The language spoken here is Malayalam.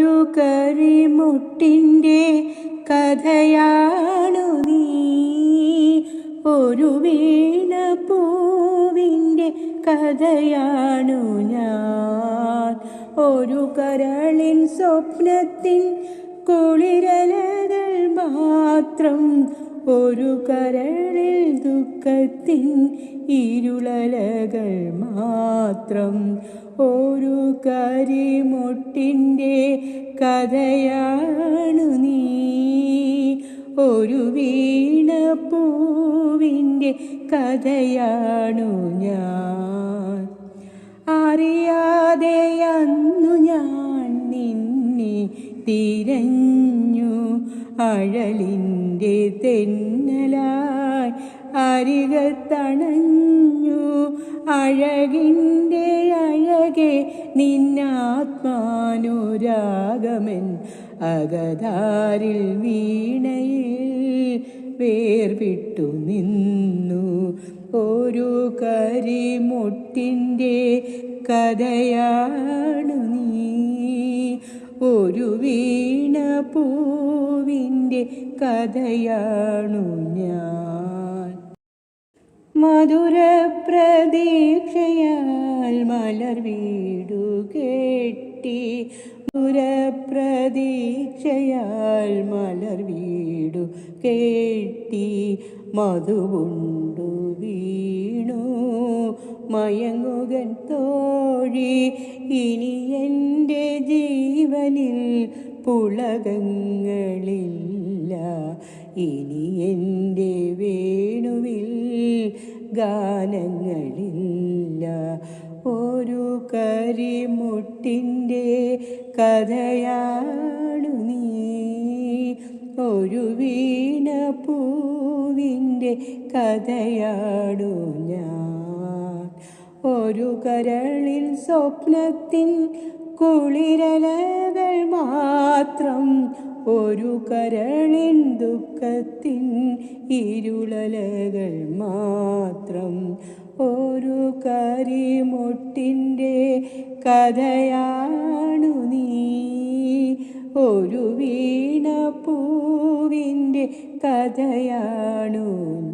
ഒരു കരിമുട്ടിന്റെ കഥയാണു നീ. ഒരു വീണ പൂവിന്റെ കഥയാണു ഞാൻ. ഒരു കരളിൻ സ്വപ്നത്തിൻ കുളിരലകൾ മാത്രം ഒരു കരളിൽ ദുഃഖത്തിൻ ഇരുളലകൾ മാത്രം. ഒരു കരിമൊട്ടിന്റെ കഥയാണു നീ. ഒരു വീണ പൂവിന്റെ കഥയാണു ഞാൻ. അറിയാതെ തിരഞ്ഞു അഴലിന്റെ തെന്നലായി അരികത്തണഞ്ഞു അഴകിന്റെ അഴകെ നിന്നാത്മാനുരാഗമൻ അകതാരിൽ വീണയിൽ വേർവിട്ടു നിന്നു. ഒരു കരിമുട്ടിന്റെ കഥയാണു നീ. ഒരു വീണ പൂവിന്റെ കഥയാണു ഞാൻ. മധുര പ്രതീക്ഷയാൽ മലർ വീടു കെട്ടി. മധുര പ്രതീക്ഷയാൽ മലർ വീടു കെട്ടി. മധുവുണ്ടു വീണു മയങ്ങുകൻ തോഴി ഇനി എന്റെ ജീവനിൽ പുളകങ്ങളില്ല. ഇനി എന്റെ വേണുവിൽ ഗാനങ്ങളില്ല. ഒരു കരിമുട്ടിന്റെ കഥയാണു നീ. ഒരു വീണ പൂവിന്റെ ഞാൻ. ഒരു കരളിൽ സ്വപ്നത്തിൻ കുളിരലകൾ മാത്രം ഒരു കരളിൻ ദുഃഖത്തിൻ ഇരുളലകൾ മാത്രം. ഒരു കരിമൊട്ടിന്റെ കഥയാണു നീ ഒരു വീണ പൂവിന്റെ കഥയാണു